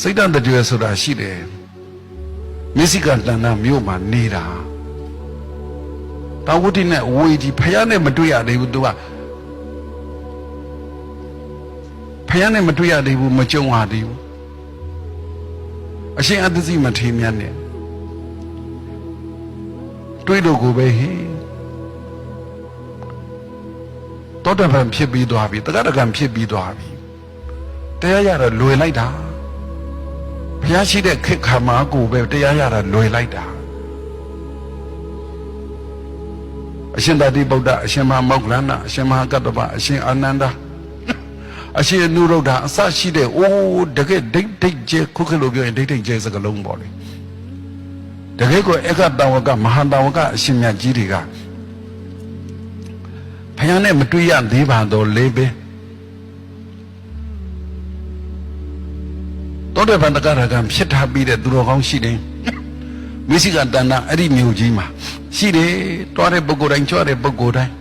စိတ်တတကြွယ်ဆိုတာရှိတယ်မစ္စည်းကတဏ္ဍမြို့မှာနေတာတာဝတိနဲ့ဝေကြီးဖယားနဲ့မတွေ့ရသေးဘူးသူကဖယားနဲ့မတွေ့ရသေးဘူးမကြုံရသေးဘူးအရှင်အသစီမထေမြတ်နဲ့တွေ့တော့ကိုပဲဟေးတောတပံဖြစ်ပြီးသွားပြီတက္ကတကံဖြစ်ပြီးသွားပြီတရားရတော့လွယ်လိုက်တာ ဘုရားရှိတဲ့ခေတ်ခါမှာကိုပဲတရားရတာလွယ်လိုက်တာအရှင်သာတိဗုဒ္ဓအရှင်မဟာမောက္ခလန္နအရှင်မဟာကတ္တပအရှင်အာနန္ဒာအရှင်အနုရုဒ္ဓအစရှိတဲ့အိုးတကယ်ဒိတ်ဒိတ်ကျဲခုခေတ်လိုပြောရင်ဒိတ်ဒိတ်ကျဲစကလုံးပေါ့လေတကယ်ကိုဧကတဝကမဟာတဝကအရှင်မြတ်ကြီးတွေကဘုရားနဲ့မတွေ့ရသေးပါတော့လေးပဲ တောတဲ့ဗန္တကရကံဖြစ်ထားပြီးတဲ့သူတော်ကောင်းရှိတယ်မိစိကတဏ္ဍအဲ့ဒီမြို့ကြီးမှာရှိတယ်တွားတဲ့ပုဂ္ဂိုလ်တိုင်းကြွတဲ့ပုဂ္ဂိုလ်တိုင်း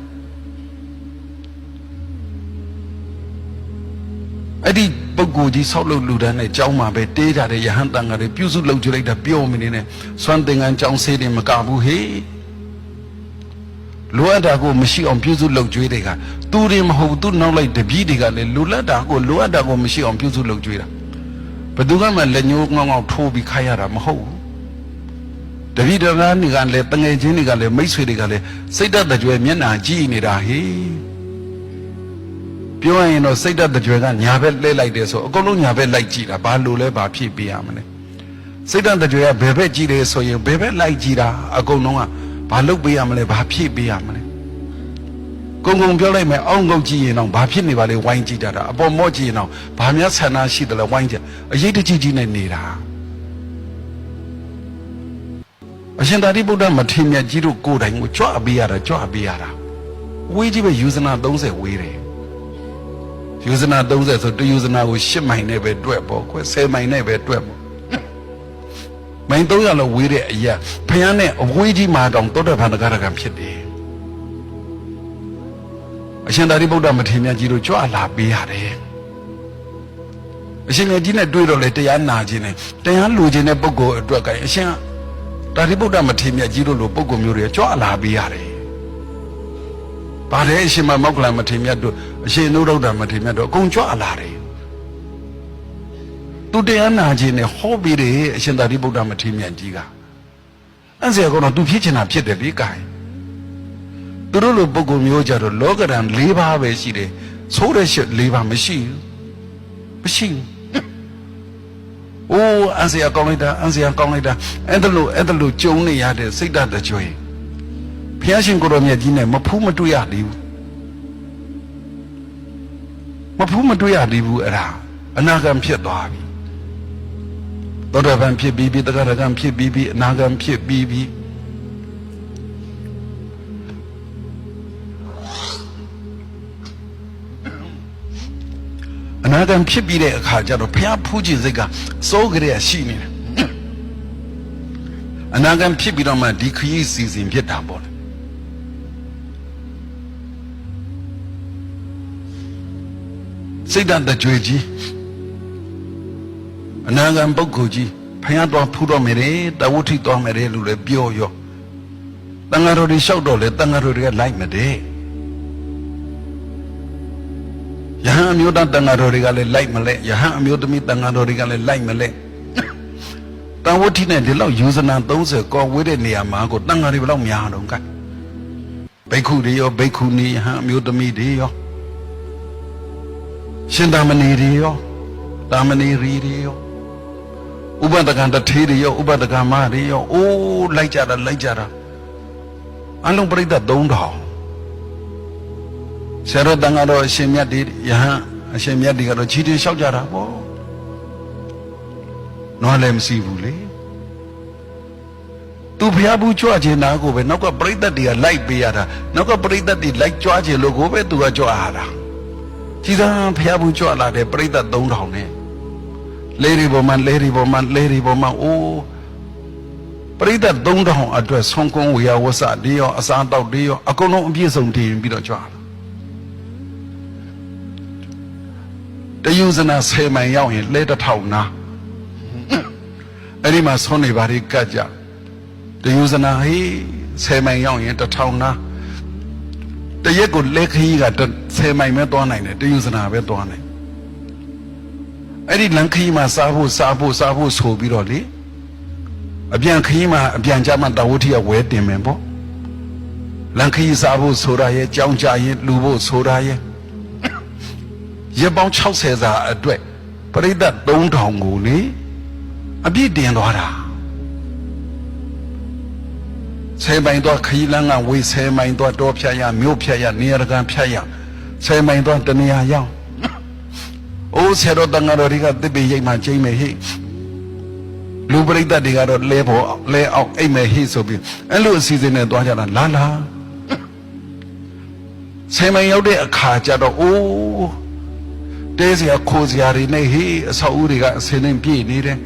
အဲ့ဒီပုဂ္ဂိုလ်ကြီးဆောက်လုပ်လူတန်းနဲ့ကြောင်းမှာပဲတေးကြတဲ့ယဟန်တန်ကတွေပြုစုလုပ်ကြလိုက်တာပြောမနေနဲ့စွမ်းသင်္ကန်းကြောင်းဆေးတွေမကဘူးဟေးလိုအပ်တာကိုမရှိအောင်ပြုစုလုပ်ကြွေးတွေကသူတွေမဟုတ်ဘူးသူနောက်လိုက်တပည့်တွေကလည်းလိုလတ်တာကိုလိုအပ်တာကိုမရှိအောင်ပြုစုလုပ်ကြွေးတာ ဘယ်သူကမှလက်ညှိုးငေါငေါထိုးပြီးခိုင်းရတာမဟုတ်ဘူးတပည့်တော်များတွေကလည်းတငယ်ချင်းတွေကလည်းမိတ်ဆွေတွေကလည်းစိတ်သက်တကြွယ်မျက်နှာကြည့်နေတာဟေးပြောရရင်တော့စိတ်သက်တကြွယ်ကညာဘက်လှည့်လိုက်တယ်ဆိုအကုန်လုံးညာဘက်လိုက်ကြည့်တာဘာလို့လဲဘာဖြစ်ပြရမလဲစိတ်သက်တကြွယ်ကဘယ်ဘက်ကြည့်တယ်ဆိုရင်ဘယ်ဘက်လိုက်ကြည့်တာအကုန်လုံးကဘာလုပ်ပေးရမလဲဘာဖြစ်ပေးရမလဲ ကုံကုံပြောလိုက်မယ်အောင်းကုတ်ကြည့်ရင်တော့ဘာဖြစ်နေပါလဲဝိုင်းကြည့်တတ်တာအပေါ်မော့ကြည့်ရင်တော့ဘာများဆန္ဒရှိတယ်လဲဝိုင်းကြည့်အရေးတကြီးကြီးနဲ့နေတာအရှင်သာရိပုတ္တမထေရမြတ်ကြီးတို့ကိုယ်တိုင်ကိုကြွပေးရတာကြွပေးရတာဝေးကြီးပဲယူဇနာ30ဝေးတယ်ယူဇနာ30ဆိုတယူဇနာကို10မိုင်နဲ့ပဲတွက်ပေါ့ကွယ်10မိုင်နဲ့ပဲတွက်ပေါ့မိုင်300လောက်ဝေးတဲ့အရာဖယားနဲ့အဝေးကြီးမှာတောင်တောတဖန်တကားတကံဖြစ်တယ်အ ရှင်သာရိပုတ္တမထေရမြတ်ကြီးတို့ကြွလာပေးရတယ်အရှင်မြတ်ကြီးနဲ့တွေ့တော့လေတရားနာခြင်းနဲ့တရားလူခြင်းတဲ့ပုဂ္ဂိုလ်အတွက်ကအရှင်သာရိပုတ္တမထေရမြတ်ကြီးတို့လိုပုဂ္ဂိုလ်မျိုးတွေကြွလာပေးရတယ်။ပါတယ်အရှင်မမောက္ခလမထေရမြတ်တို့အရှင်နုရုဒ္ဓမထေရမြတ်တို့အကုန်ကြွလာတယ်။သူတရားနာခြင်းနဲ့ဟောပြီးတယ်အရှင်သာရိပုတ္တမထေရမြတ်ကြီးကအဲ့ဆရာကတော့သူဖြစ်ချင်တာဖြစ်တယ်လေကိုင်။ သူတို့လိုပုဂ္ဂိုလ်မျိုးကြတော့လောကဓာတ်၄ပါးပဲရှိတယ်။သိုးတဲ့ရှစ်၄ပါးမရှိဘူး။မရှိဘူး။အိုးအန်စရာကောင်းလိုက်တာအန်စရာကောင်းလိုက်တာအဲ့ဒါလို့အဲ့ဒါလို့ကြုံနေရတဲ့စိတ်ဓာတ်တကြွေဘုရားရှင်ကိုတော်မြတ်ကြီးနဲ့မဖူးမတွေ့ရသေးဘူးမဖူးမတွေ့ရသေးဘူးအဲ့ဒါအနာဂံဖြစ်သွားပြီသောတာပန်ဖြစ်ပြီးပြီတဂရကံဖြစ်ပြီးပြီအနာဂံဖြစ်ပြီးပြီ နာဂံဖြစ်ပြီးတဲ့အခါကျတော့ဘုရားဖူးခြင်းစိတ်ကစိုးကြရရှိနေတယ်အနာဂံဖြစ်ပြီးတော့မှဒီခရီးစီစဉ်ဖြစ်တာပေါ့လေစိတ်ဓာတ်တကြွေကြီးအနာဂံပုဂ္ဂိုလ်ကြီးဖယားတော်ဖူးတော်မယ်တဲ့တဝုထိတော်မယ်တဲ့လို့လည်းပြောရောတန်ဃာတော်တွေလျှောက်တော့လေတန်ဃာတော်တွေကလိုက်မတဲ့ ယဟန်အမျိုးသားတန်ဃာတော်တွေကလည်းလိုက်မလဲယဟန်အမျိုးသမီးတန်ဃာတော်တွေကလည်းလိုက်မလဲတန်ဝတိနဲ့ဒီလောက်ယူဇနာ30ကောဝေးတဲ့နေရာမှာကိုတန်ဃာတွေဘယ်လောက်များတော့ကဲဘိက္ခုတွေရောဘိက္ခုနီယဟန်အမျိုးသမီးတွေရောရှင်သာမဏေတွေရောတာမဏေရီတွေရောဥပဒကံတထေးတွေရောဥပဒကံမတွေရောအိုးလိုက်ကြတာလိုက်ကြတာအလုံးပြိတ္တ3000 ဆရာတော်တန်ဃာတော်အရှင်မြတ်တွေယဟန်အရှင်မြတ်တွေကတော့ခြေတင်လျှောက်ကြတာပေါ့နွားလည်းမရှိဘူးလေသူဘုရားဘူးကြွခြင်းနာကိုပဲနောက်ကပြိတ္တတွေကလိုက်ပေးရတာနောက်ကပြိတ္တတွေလိုက်ကြွခြင်းလို့ကိုပဲသူကကြွရတာကြည်သာဘုရားဘူးကြွလာတဲ့ပြိတ္တ3000နဲ့လေရီပေါ်မှာလေရီပေါ်မှာလေရီပေါ်မှာအိုးပရိသတ်3000အတွက်ဆုံးကုန်းဝေယဝဆတွေရောအစားတောက်တွေရောအကုန်လုံးအပြည့်စုံတည်ပြီးတော့ကြွ တယူဇနာ10မိုင်ရောက်ရင်လဲတစ်ထောင်နာအဲ့ဒီမှာဆွနေပါရီကတ်ကြတယူဇနာဟေးဆယ်မိုင်ရောက်ရင်တစ်ထောင်နာတရက်ကိုလက်ခကြီးကဆယ်မိုင်ပဲသွားနိုင်တယ်တယူဇနာပဲသွားနိုင်အဲ့ဒီလန်ခကြီးမှာစားဖို့စားဖို့စားဖို့ဆိုပြီးတော့လေအပြန်ခကြီးမှာအပြန်ကြမှာတဝုထီကဝဲတင်မယ်ပေါ့လန်ခကြီးစားဖို့ဆိုတာရဲ့ကြောင်းကြရင်လူဖို့ဆိုတာရဲ့ ရက်ပေါင်း60စာအတွက်ပရိသတ်3000ကိုလေအပြည့်တင်သွားတာဆယ်မိုင်တော့ခရီးလန်းကဝေးဆယ်မိုင်တော့တောဖြတ်ရမြို့ဖြတ်ရနေရာကန်ဖြတ်ရဆယ်မိုင်တော့တနေရာရောက်အိုးဆယ်တော့တန်ဃာတော်တွေကတစ်ပေရိတ်မှကျိမ့်မယ်ဟိလူပရိသတ်တွေကတော့လဲဖို့လဲအောင်အိတ်မယ်ဟိဆိုပြီးအဲ့လိုအစီအစဉ်နဲ့သွားကြတာလာလာဆယ်မိုင်ရောက်တဲ့အခါကျတော့အိုး တဲစရာခိုးစရာတွေနဲ့ဟေးအဆောက်အဦတွေကအစင်းနဲ့ပြည့်နေတယ်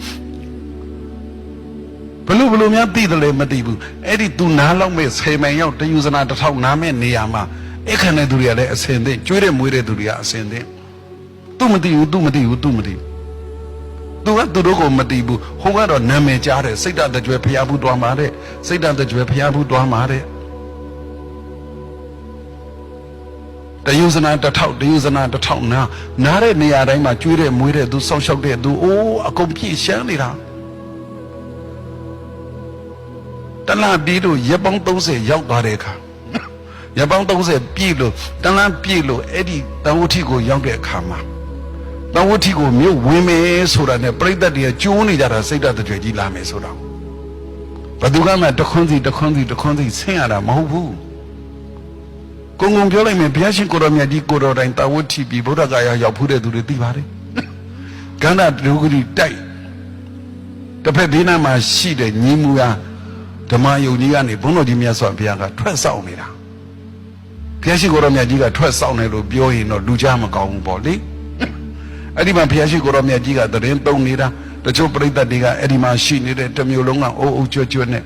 ဘလို့ဘလို့များသိတယ်လဲမသိဘူးအဲ့ဒီသူနားလောက်မဲ့ဆယ်မိုင်ရောက်တယူဇနာတစ်ထောင်နားမဲ့နေရာမှာအခန့်တဲ့သူတွေကလည်းအစင်းသိကျွေးတဲ့မွေးတဲ့သူတွေကအစင်းသိသူမသိဘူးသူမသိဘူးသူမသိဘူးသူကသူတို့ကိုမသိဘူးဟိုကတော့နာမည်ကြားတယ်စိတ်တတကြွယ်ဖျားဘူးတွားမှာတဲ့စိတ်တတကြွယ်ဖျားဘူးတွားမှာတဲ့ တယုဇနာတစ်ထောက်တယုဇနာတစ်ထောက်နာနားတဲ့နေရာတိုင်းမှာကျွေးတဲ့မွေးတဲ့သူစောင့်ရှောက်တဲ့သူအိုးအကုန်ပြည့်ရှမ်းနေတာတလားပြီးလို့ရက်ပေါင်း30ရောက်သွားတဲ့အခါရက်ပေါင်း30ပြည့်လို့တလားပြည့်လို့အဲ့ဒီတဝုထိကိုရောက်တဲ့အခါမှာတဝုထိကိုမြို့ဝင်မယ်ဆိုတာနဲ့ပြိတ္တတွေကကျိုးနေကြတာစိတ်ဓာတ်တကြွယ်ကြီးလာမယ်ဆိုတာဘယ်သူကမှတခွန်းစီတခွန်းစီတခွန်းစီဆင်းရတာမဟုတ်ဘူး ကိုငုံပြောလိုက်မယ်ဘုရားရှင်ကိုရောမြတ်ကြီးကိုတော်တိုင်တာဝတ်ထီပြီးဗုဒ္ဓဂါယရောက်ဖူးတဲ့သူတွေသိပါတယ်ကန္နာဒုဂရီတိုက်တစ်ဖက်ဘေးနားမှာရှိတဲ့ညီမူအားဓမ္မယုံကြီးကနေဘုန်းတော်ကြီးမြတ်စွာဘုရားကထွက်ဆောင်နေတာဘုရားရှင်ကိုရောမြတ်ကြီးကထွက်ဆောင်တယ်လို့ပြောရင်တော့လူကြားမကောင်းဘူးပေါ့လေအဲ့ဒီမှာဘုရားရှင်ကိုရောမြတ်ကြီးကတရင်တုံနေတာတချို့ပြိတ္တတွေကအဲ့ဒီမှာရှိနေတဲ့တစ်မျိုးလုံးကအိုးအိုးကြွကြွနဲ့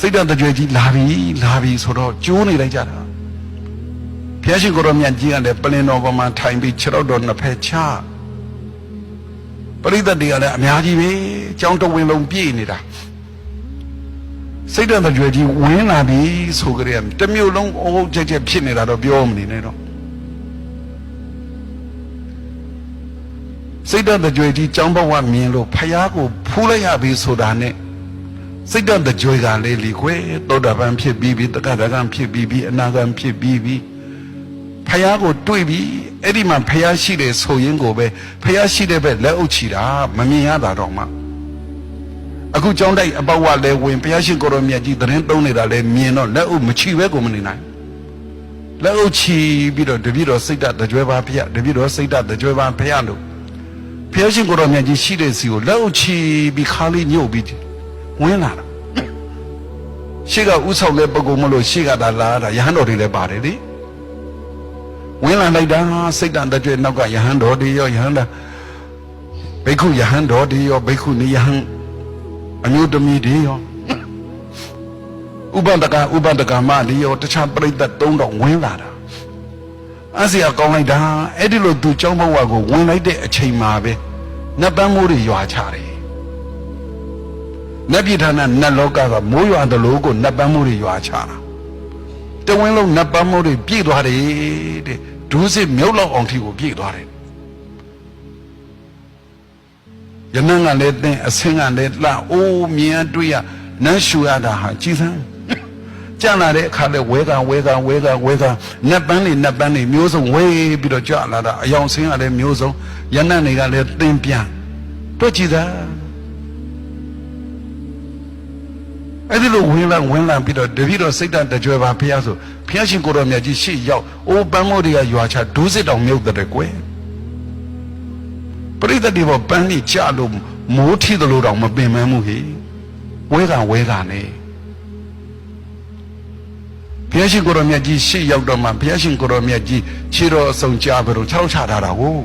စိတ်တကြွကြီးလာပြီလာပြီဆိုတော့ကျိုးနေလိုက်ကြတာ ဘုရားရှိခိုးတော်မြတ်ကြီးကလည်းပလင်တော်ပေါ်မှာထိုင်ပြီးခြေတော့တော်နှစ်ဖက်ချပရိသတ်တွေကလည်းအများကြီးပဲကြောင်းတဝင်းလုံးပြည့်နေတာစိတ်တကြွယ်ကြီးဝင်လာပြီဆိုကြတယ်တမျိုးလုံးအုပ်ချက်ချက်ဖြစ်နေတာတော့ပြောမနေနဲ့တော့စိတ်တကြွယ်ကြီးကြောင်းဘဝမြင်လို့ဖယားကိုဖူးလိုက်ရပြီဆိုတာနဲ့စိတ်တကြွယ်ကလေးလီခွေသောတာပန်ဖြစ်ပြီးပြီတက္ကရာကံဖြစ်ပြီးပြီအနာဂံဖြစ်ပြီးပြီ ဖះကိုတွေ့ပြီအဲ့ဒီမှာဖះရှိတယ်ဆိုရင်ကိုပဲဖះရှိတဲ့ဘက်လက်အုပ်ချီတာမမြင်ရတာတော့မှအခုကြောင်းတိုက်အပေါက်ဝလဲဝင်ဖះရှင်ကိုရောမြတ်ကြီးသတင်းသုံးနေတာလဲမြင်တော့လက်အုပ်မချီပဲကိုမနေနိုင်လက်အုပ်ချီပြီးတော့တပည့်တော်စိတ်တကြွယ်ပါဖះတပည့်တော်စိတ်တကြွယ်ပါဖះလို့ဖះရှင်ကိုရောမြတ်ကြီးရှိတဲ့စီကိုလက်အုပ်ချီပြီးခါလေးညှုပ်ပြီးဝင်လာတာရှေ့ကဥဆောင်တဲ့ပုဂ္ဂိုလ်မလို့ရှေ့ကသာလာတာရဟန်းတော်တွေလည်းပါတယ်လေ ဝင်လာလိုက်တာစိတ်တန်တဲ့နောက်ကယဟန်တော်ဒီရောယဟန်တာဘိက္ခုယဟန်တော်ဒီရောဘိက္ခုနီယဟန်အမျိုးသမီးဒီရောဥပန္တကဥပန္တကမဒီရောတခြားပြိတ္တ3000ဝင်လာတာအစရာကောင်းလိုက်တာအဲ့ဒီလိုသူចောင်းဘဝကိုဝင်လိုက်တဲ့အချိန်မှာပဲနတ်ပန်းမိုးတွေရွာချတယ်နတ်ပြည်ဌာနနတ်လောကကမိုးရွာသလိုကိုနတ်ပန်းမိုးတွေရွာချတာ တဝင်းလုံးနတ်ပန်းမိုးတွေပြည့်သွားတယ်တဲ့ဒူးစစ်မြုပ်လောက်အောင်ထိကိုပြည့်သွားတယ်ယနန်းကလည်းတင်းအဆင်းကလည်းလှအိုးမြင်တွေ့ရနန်းရှူရတာဟာကြည်စမ်းကြံလာတဲ့အခါလဲဝဲကဝဲကဝဲကဝဲကနတ်ပန်းတွေနတ်ပန်းတွေမျိုးစုံဝဲပြီးတော့ကြလာတာအယောင်ဆင်းကလည်းမျိုးစုံယနန်းတွေကလည်းတင်းပြန်တွေ့ကြည်သား အဲ့ဒီလိုဝင်လာဝင်လာပြီးတော့တပည့်တော်စိတ်တကြွယ်ပါဖះဆိုဖះရှင်ကိုတော်မြတ်ကြီးရှေ့ရောက်အိုးပန်းမိုးတွေကရွာချဒူးစစ်တောင်မြုပ်တဲ့ကွယ်ပရိသတ်တွေပေါ်ပန်းလေးကြလို့မိုးထီသလိုတောင်မပင်မမှုဟေဝဲကဝဲကနေဘုရားရှင်ကိုရောမြတ်ကြီးရှေ့ရောက်တော့မှဘုရားရှင်ကိုရောမြတ်ကြီးခြေတော်အစုံကြားပြီးတော့ခြေထောက်ချထားတာကို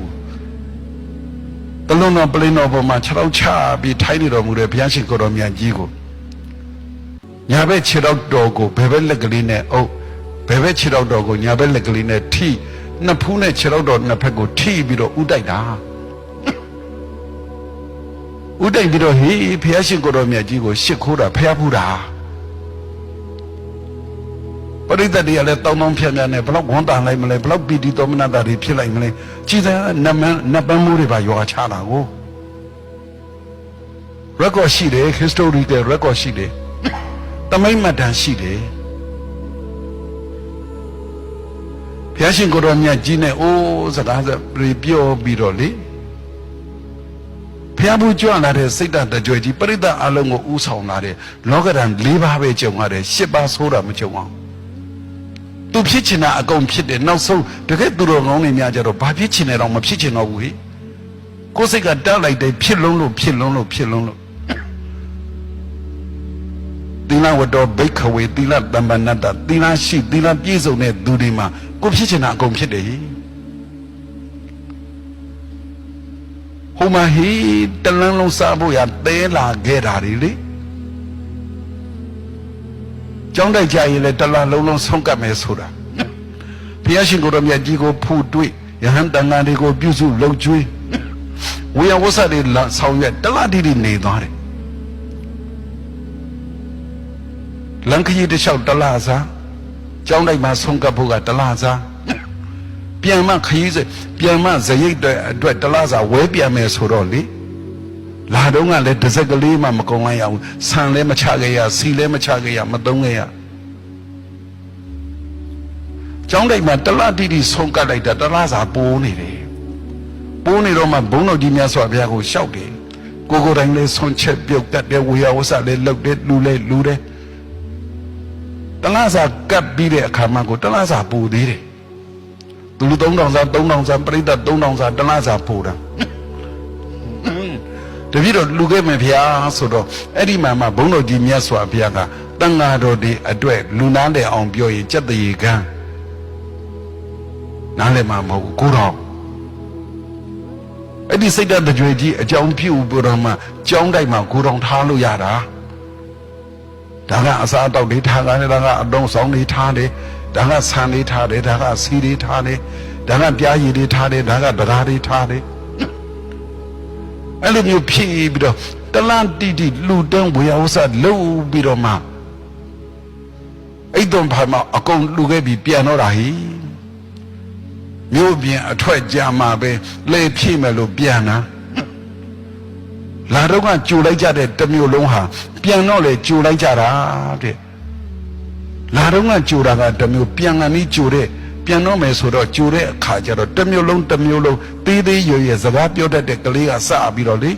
တလုံးတော်ပလင်းတော်ပေါ်မှာခြေထောက်ချပြီးထိုင်းနေတော်မူတဲ့ဘုရားရှင်ကိုရောမြတ်ကြီးကို ညာဘက်ခြေထောက်တော်ကိုဘယ်ဘက်လက်ကလေးနဲ့အုပ်ဘယ်ဘက်ခြေထောက်တော်ကိုညာဘက်လက်ကလေးနဲ့ထိနှစ်ဖူးနဲ့ခြေထောက်တော်နှစ်ဖက်ကိုထိပြီးတော့ဥတိုက်တာဥဥတိုင်ပြီးတော့ဟေးဖះရှင်ကိုတော်မြတ်ကြီးကိုရှစ်ခိုးတာဖះဖူးတာပရိသတ်တွေကလည်းတောင်းတောင်းဖြတ်ဖြတ်နဲ့ဘလောက်ဝန်တန်လိုက်မလဲဘလောက်ပီတိသောမနတာတွေဖြစ်လိုက်မလဲကြည်စံနတ်မန်းနတ်ပန်းမိုးတွေပါရွာချတာကို record ရှိတယ် historical record ရှိတယ် တမိတ်မှတ်တမ်းရှိတယ်ဘုရားရှင်ကိုယ်တော်မြတ်ကြီးနဲ့အိုးစကားစပြေပြောပြီးတော့လေဘုရားဘူးကြွလာတဲ့စိတ်ဓာတ်တကြွယ်ကြီးပရိသတ်အလုံးကိုဥဆောင်လာတဲ့လောကဓာတ်၄ပါးပဲကြုံရတယ်၈ပါးဆိုးတာမကြုံအောင်သူဖြစ်ချင်တာအကုန်ဖြစ်တယ်နောက်ဆုံးတကယ်သူတော်ကောင်းတွေများကြတော့ဘာဖြစ်ချင်တယ်တော့မဖြစ်ချင်တော့ဘူးဟိကိုယ်စိတ်ကတက်လိုက်တယ်ဖြစ်လုံးလို့ဖြစ်လုံးလို့ဖြစ်လုံးလို့ သီလဝတ္တောဘိက္ခဝေသီလတမ္ပနတ္တသီလရှိသီလပြည့်စုံတဲ့သူတွေမှာကိုဖြစ်ချင်တာအကုန်ဖြစ်တယ်ဟိုမှာဟီတလန်းလုံးစားဖို့ရတဲလာခဲ့တာတွေလေကျောင်းတိုက်ကြရင်လည်းတလန်းလုံးလုံးဆုံးကပ်မယ်ဆိုတာဘုရားရှင်ကိုယ်တော်မြတ်ကြီးကိုဖူတွေ့ယဟန်တန်ဃာတွေကိုပြုစုလှုပ်ကျွေးဝေယဝဆတွေလာဆောင်ရွက်တလားတိတိနေသွားတယ် လန်ခရီးတစ်လျှောက်တလားစားကျောင်းတိုက်မှာဆုံးကပ်ဖို့ကတလားစားပြန်မှခရီးစပြန်မှဇရိတ်တွေအတွက်တလားစားဝဲပြန်မယ်ဆိုတော့လေလာတော့ကလည်းတစ်စက်ကလေးမှမကုံလိုက်ရဘူးဆန်လည်းမချခဲ့ရစီလည်းမချခဲ့ရမသုံးခဲ့ရကျောင်းတိုက်မှာတလားတိတိဆုံးကပ်လိုက်တာတလားစားပိုးနေတယ်ပိုးနေတော့မှဘုန်းတော်ကြီးမြတ်စွာဘုရားကိုရှောက်တယ်ကိုကိုယ်တိုင်လည်းဆုံးချက်ပြုတ်တတ်တယ်ဝေယဝဆလည်းလှုပ်တယ်လူလည်းလူတယ် တလားစာကပ်ပြီးတဲ့အခါမှကိုတလားစာပူသေးတယ်သူလူ3000စာ3000စာပြိတ္တ3000စာတလားစာပူတာတပည့်တော်လူခဲ့မယ်ဗျာဆိုတော့အဲ့ဒီမှာမှဘုန်းတော်ကြီးမြတ်စွာဘုရားကတန်ဃာတော်တွေအတွက်လူနာတဲ့အောင်ပြောရင်စက်တရေကန်းနားလည်မှာမဟုတ်ဘူးကိုတော်အဲ့ဒီစိတ်ဓာတ်ကြွေကြီးအကြောင်းပြုပြီးတော့မှကြောင်းတိုက်မှာကိုတော်ထားလို့ရတာ ဒါကအစားအသောက်တွေထားတယ်ဒါကအတုံးဆောင်တွေထားတယ်ဒါကဆန်တွေထားတယ်ဒါကစီတွေထားတယ်ဒါကပြားရည်တွေထားတယ်ဒါကတရားတွေထားတယ်အဲ့လိုမျိုးဖြည့်ပြီးတော့တလန်တီတီလူတန်းဝေယဝဆလှုပ်ပြီးတော့မှအဲ့တော့ဘာမှအကုန်လူခဲ့ပြီးပြန်တော့တာဟိမြို့ပြင်အထွက်ကြမှာပဲလေဖြည့်မယ်လို့ပြန်တာ လာတော့ကကြိုလိုက်ကြတဲ့တစ်မျိုးလုံးဟာပြန်တော့လေကြိုလိုက်ကြတာတဲ့လာတော့ကကြိုတာကတစ်မျိုးပြန်ကနေကြိုတဲ့ပြန်တော့မယ်ဆိုတော့ကြိုတဲ့အခါကျတော့တစ်မျိုးလုံးတစ်မျိုးလုံးသေးသေးရွရွစကားပြောတတ်တဲ့ကလေးကစပြီးတော့လေ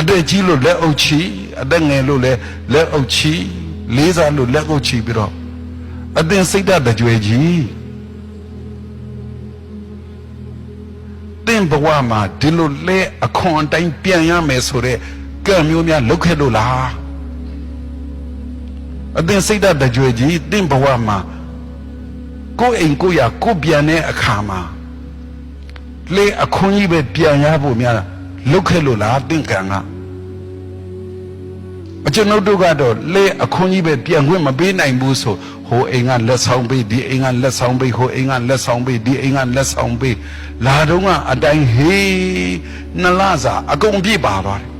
အသက်ကြီးလို့လက်အုပ်ချီအသက်ငယ်လို့လည်းလက်အုပ်ချီလေးစားလို့လက်အုပ်ချီပြီးတော့အသင်စိတ်ဓာတ်တကြွယ်ကြီး တင့်ဘဝမှာဒီလိုလဲအခွန်အတိုင်းပြန်ရမယ်ဆိုတဲ့ကံမျိုးများလုတ်ခဲ့လို့လားအသင်စိတ်ဓာတ်တကြွယ်ကြီးတင့်ဘဝမှာကိုယ်အိမ်ကိုယ်ရကိုယ်ပြန်တဲ့အခါမှာလဲအခွန်ကြီးပဲပြန်ရဖို့များလုတ်ခဲ့လို့လားတင့်ကံက အကျွန်ုပ်တို့ကတော့လဲအခွန်ကြီးပဲပြန်ခွင့်မပေးနိုင်ဘူးဆိုဟိုအိမ်ကလက်ဆောင်ပေးဒီအိမ်ကလက်ဆောင်ပေးဟိုအိမ်ကလက်ဆောင်ပေးဒီအိမ်ကလက်ဆောင်ပေးလာတော့ကအတိုင်းဟေးနှလစာအကုန်ပြည့်ပါသွားတယ်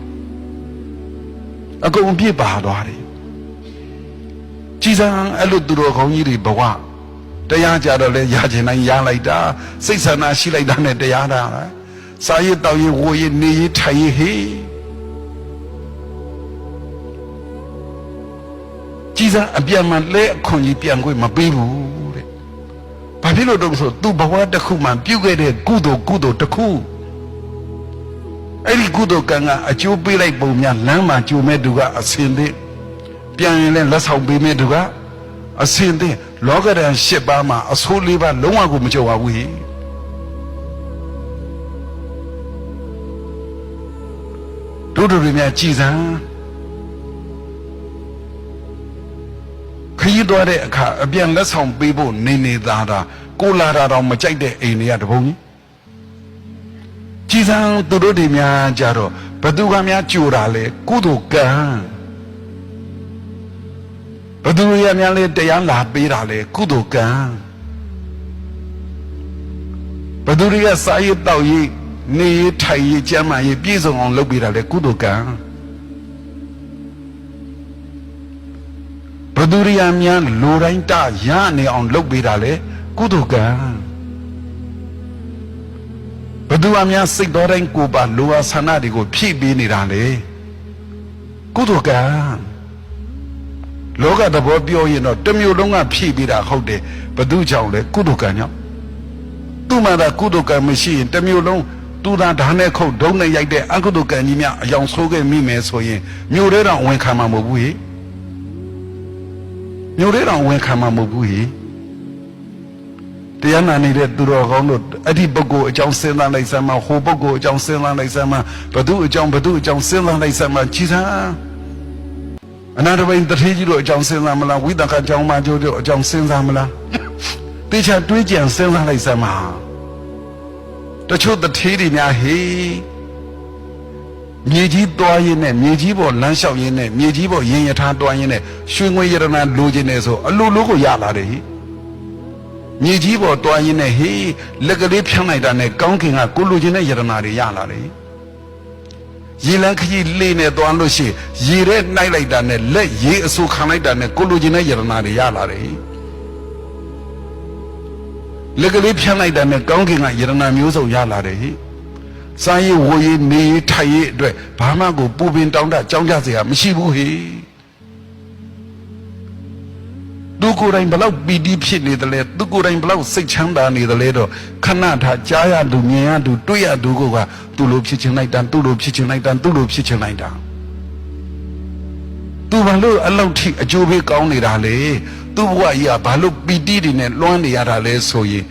အကုန်ပြည့်ပါသွားတယ်ကြည်စံအဲ့လိုသူတော်ကောင်းကြီးတွေဘဝတရားကြတော့လဲရချင်တိုင်းရလိုက်တာစိတ်ဆန္ဒရှိလိုက်တာနဲ့တရားတာလားစာရည်တောက်ရည်ဝိုရည်နေရည်ထိုင်ရည်ဟေး ကြည်စံအပြန်မှလဲအခွန်ကြီးပြန်ခွင့်မပေးဘူးတဲ့။ဘာဖြစ်လို့တုံးဆိုသူဘဝတစ်ခုမှပြုတ်ခဲ့တဲ့ကုသိုလ်ကုသိုလ်တစ်ခုအဲ့ဒီကုသိုလ်ကံကအကျိုးပေးလိုက်ပုံများလမ်းမှာကြိုမဲ့သူကအစင်သေးပြန်ရင်လည်းလက်ဆောင်ပေးမဲ့သူကအစင်သေးလောကဓာတ်၈ပါးမှာအဆိုး၄ပါးလုံးဝကိုမကြုံပါဘူးဟိတို့တို့တွေများကြည်စံခ ရီးသွားတဲ့အခါအပြန်လက်ဆောင်ပေးဖို့နေနေသားတာကိုလာတာတော့မကြိုက်တဲ့အိမ်တွေကတပုံကြီးကြည်စံသူတို့တွေများကြတော့ဘသူကများကြိုတာလဲကုသိုလ်ကံဘသူရများလဲတရားလာပေးတာလဲကုသိုလ်ကံဘသူတွေကစာရေးတောက်ရေးနေရေးထိုင်ရေးကြမ်းမာရေးပြည့်စုံအောင်လုပ်ပေးတာလေကုသိုလ်ကံ ဘဒုရိယာများလိုတိုင်းတရနေအောင်လုပ်ပေးတာလေကုသိုလ်ကံဘဒုအများစိတ်တော်တိုင်းကိုပါလိုအပ်ဆန္ဒတွေကိုဖြည့်ပေးနေတာလေကုသိုလ်ကံလောကသဘောပြောရင်တော့တစ်မျိုးလုံးကဖြည့်ပေးတာဟုတ်တယ်ဘဒုကြောင့်လေကုသိုလ်ကံကြောင့်သူ့မှာသာကုသိုလ်ကံမရှိရင်တစ်မျိုးလုံးသူသာဓာတ်နဲ့ခုတ်ဒုံနဲ့ရိုက်တဲ့အကုသိုလ်ကံကြီးများအယောင်ဆိုးခဲ့မိမယ်ဆိုရင်မြို့ထဲတော့ဝင်ခံမှာမဟုတ်ဘူးဟိ မြို့ထဲတော့ဝင်ခံမှာမဟုတ်ဘူးဟိတရားနာနေတဲ့သူတော်ကောင်းတို့အဲ့ဒီပုဂ္ဂိုလ်အကြောင်းစဉ်းစားလိုက်စမ်းမဟိုပုဂ္ဂိုလ်အကြောင်းစဉ်းစားလိုက်စမ်းမဘသူအကြောင်းဘသူအကြောင်းစဉ်းစားလိုက်စမ်းမကြည်စမ်းအနာတပိန်တထေးကြီးတို့အကြောင်းစဉ်းစားမလားဝိသကအကြောင်းမကျိုးတို့အကြောင်းစဉ်းစားမလားတေချာတွေးကြံစဉ်းစားလိုက်စမ်းမတချို့တထေးတွေများဟေး မြေကြီးသွားရင်းနဲ့မြေကြီးပေါ်လမ်းလျှောက်ရင်းနဲ့မြေကြီးပေါ်ရင်ရထားသွားရင်းနဲ့ရွှေငွေရတနာလိုချင်နေဆိုအလိုလိုကိုရလာတယ်ဟိမြေကြီးပေါ်သွားရင်းနဲ့ဟေးလက်ကလေးဖြန့်လိုက်တာနဲ့ကောင်းကင်ကကိုလိုချင်တဲ့ရတနာတွေရလာတယ်ရေလန်းခကြီးလေးနဲ့သွားလို့ရှိရင်ရေထဲနှိုက်လိုက်တာနဲ့လက်ရေအဆူခံလိုက်တာနဲ့ကိုလိုချင်တဲ့ရတနာတွေရလာတယ်လက်ကလေးဖြန့်လိုက်တာနဲ့ကောင်းကင်ကယရနာမျိုးစုံရလာတယ်ဟိ စာရေးဝေရေးနေရေးထိုင်ရေးအတွက်ဘာမှကိုပူပင်တောင်းတကြောင်းကြစရာမရှိဘူးဟိသူကိုယ်တိုင်ဘလောက်ပီတိဖြစ်နေတယ်လဲသူကိုယ်တိုင်ဘလောက်စိတ်ချမ်းသာနေတယ်လဲတော့ခဏထားကြားရသူမြင်ရသူတွေ့ရသူကသူ့လိုဖြစ်ချင်လိုက်တာသူ့လိုဖြစ်ချင်လိုက်တာသူ့လိုဖြစ်ချင်လိုက်တာသူဘာလို့အလောက်ထိအကျိုးပေးကောင်းနေတာလဲသူ့ဘဝကြီးကဘာလို့ပီတိတွေနဲ့လွှမ်းနေရတာလဲဆိုရင်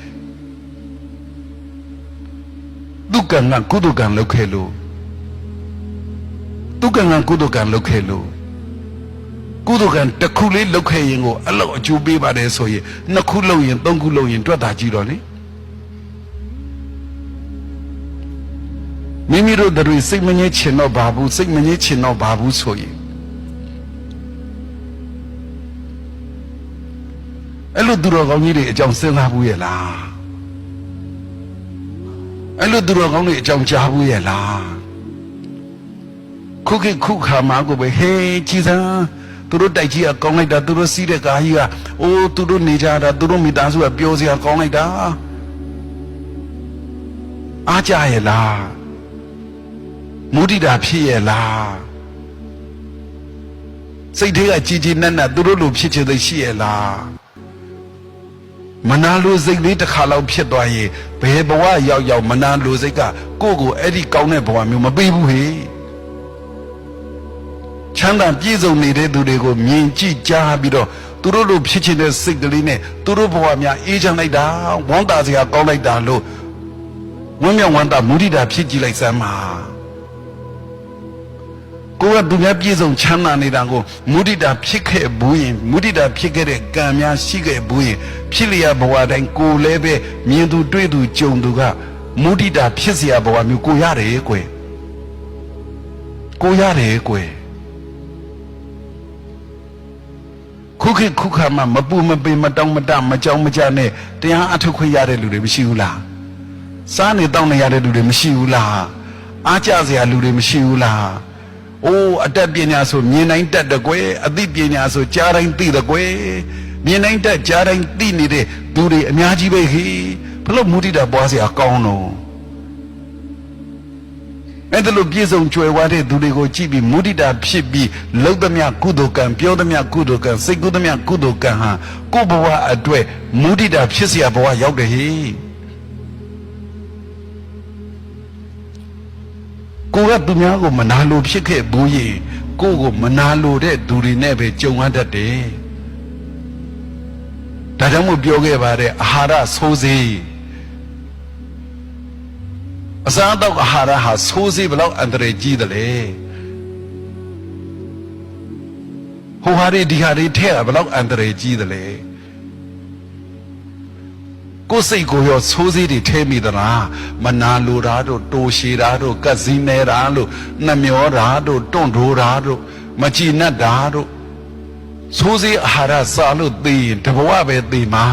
သူကံကကုသကံလုပ်ခဲ့လို့သူကံကကုသကံလုပ်ခဲ့လို့ကုသကံတစ်ခုလေးလုပ်ခဲ့ရင်ကိုအလောက်အကျိုးပေးပါတယ်ဆိုရင်နှစ်ခုလုပ်ရင်သုံးခုလုပ်ရင်တွက်တာကြည့်တော့လေမိမိတို့တို့စိတ်မငြိချင်တော့ဘာဘူးစိတ်မငြိချင်တော့ဘာဘူးဆိုရင်အဲ့လိုသူတော်ကောင်းကြီးတွေအကြောင်းစဉ်းစားဘူးရဲ့လား အဲ့လိုသူတော်ကောင်းတွေအကြောင်းကြားဘူးရဲ့လားခုခေတ်ခုခါမှာကိုပဲဟေးကြည်စမ်းသူတို့တိုက်ကြီးကကောင်းလိုက်တာသူတို့စီးတဲ့ကားကြီးကအိုးသူတို့နေကြတာသူတို့မိသားစုကပျော်စရာကောင်းလိုက်တာအားကြရဲ့လားမုဒိတာဖြစ်ရဲ့လားစိတ်ထဲကကြည်ကြည်နက်နက်သူတို့လိုဖြစ်ချင်သိရှိရဲ့လား မနာလိုစိတ်လေးတစ်ခါလောက်ဖြစ်သွားရင်ဘယ်ဘဝရောက်ရောက်မနာလိုစိတ်ကကိုယ့်ကိုအဲ့ဒီကောင်းတဲ့ဘဝမျိုးမပေးဘူးဟေ့ချမ်းသာပြည့်စုံနေတဲ့သူတွေကိုမြင်ကြည့်ကြားပြီးတော့သူတို့လိုဖြစ်ချင်တဲ့စိတ်ကလေးနဲ့သူတို့ဘဝများအေးချမ်းလိုက်တာဝမ်းသာစရာကောင်းလိုက်တာလို့ဝမ်းမြောက်ဝမ်းသာမုဒိတာဖြစ်ကြည့်လိုက်စမ်းပါ ကိုကသူများပြည့်စုံချမ်းသာနေတာကိုမုဒိတာဖြစ်ခဲ့ဘူးရင်မုဒိတာဖြစ်ခဲ့တဲ့ကံများရှိခဲ့ဘူးရင်ဖြစ်လျက်ဘဝတိုင်းကိုလည်းပဲမြင်သူတွေ့သူကြုံသူကမုဒိတာဖြစ်เสียဘဝမျိုးကိုရတယ်ကွယ်ကိုရတယ်ကွယ်ခုခေတ်ခုခါမှာမပူမပင်မတောင်းမတမကြောင်မကြနဲ့တရားအထုတ်ခွင့်ရတဲ့လူတွေမရှိဘူးလားစားနေတောင်းနေရတဲ့လူတွေမရှိဘူးလားအားကြစရာလူတွေမရှိဘူးလား အိုးအတတ်ပညာဆိုမြင်တိုင်းတတ်တယ်ကွယ်အသိပညာဆိုကြားတိုင်းသိတယ်ကွယ်မြင်တိုင်းတတ်ကြားတိုင်းသိနေတဲ့သူတွေအများကြီးပဲဟေးဘလို့မုဒိတာပွားစရာကောင်းတော့အဲ့ဒါလို့ပြည့်စုံကြွယ်ဝတဲ့သူတွေကိုကြည့်ပြီးမုဒိတာဖြစ်ပြီးလှုပ်သမျှကုသိုလ်ကံပြောသမျှကုသိုလ်ကံစိတ်ကူးသမျှကုသိုလ်ကံဟာကိုယ့်ဘဝအတွက်မုဒိတာဖြစ်เสียဘဝရောက်တယ်ဟေး ကိုကသူများကိုမနာလိုဖြစ်ခဲ့ဘူးရင်ကိုကိုမနာလိုတဲ့သူတွေနဲ့ပဲကြုံရတတ်တယ်ဒါကြောင့်မို့ပြောခဲ့ပါတယ်အာဟာရဆိုးစေးအစားအသောက်အာဟာရဟာဆိုးစေးဘလောက်အန္တရာယ်ကြီးတယ်လဲဟိုဟာတွေဒီဟာတွေထဲကဘလောက်အန္တရာယ်ကြီးတယ်လဲ ကိုယ်စိတ်ကိုရောဆိုးစေးတွေထဲမိသလားမနာလိုတာတို့တိုးရှည်တာတို့ကက်စီနေတာလို့နှမျောတာတို့တွန့်ထိုးတာတို့မကြည်နပ်တာတို့ဆိုးစေးအာဟာရစားလို့သိရင်တဘဝပဲသိမှာ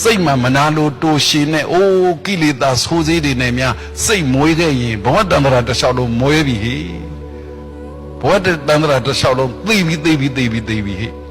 စိတ်မှမနာလို့တိုရှင်နဲ့အိုးကိလေသာဆိုးစေးတွေနဲ့များစိတ်မွေးခဲ့ရင်ဘဝတန္တရာတစ်လျှောက်လုံးမွေးပြီဟေ့ဘဝတန္တရာတစ်လျှောက်လုံးသိပြီသိပြီသိပြီသိပြီဟေ့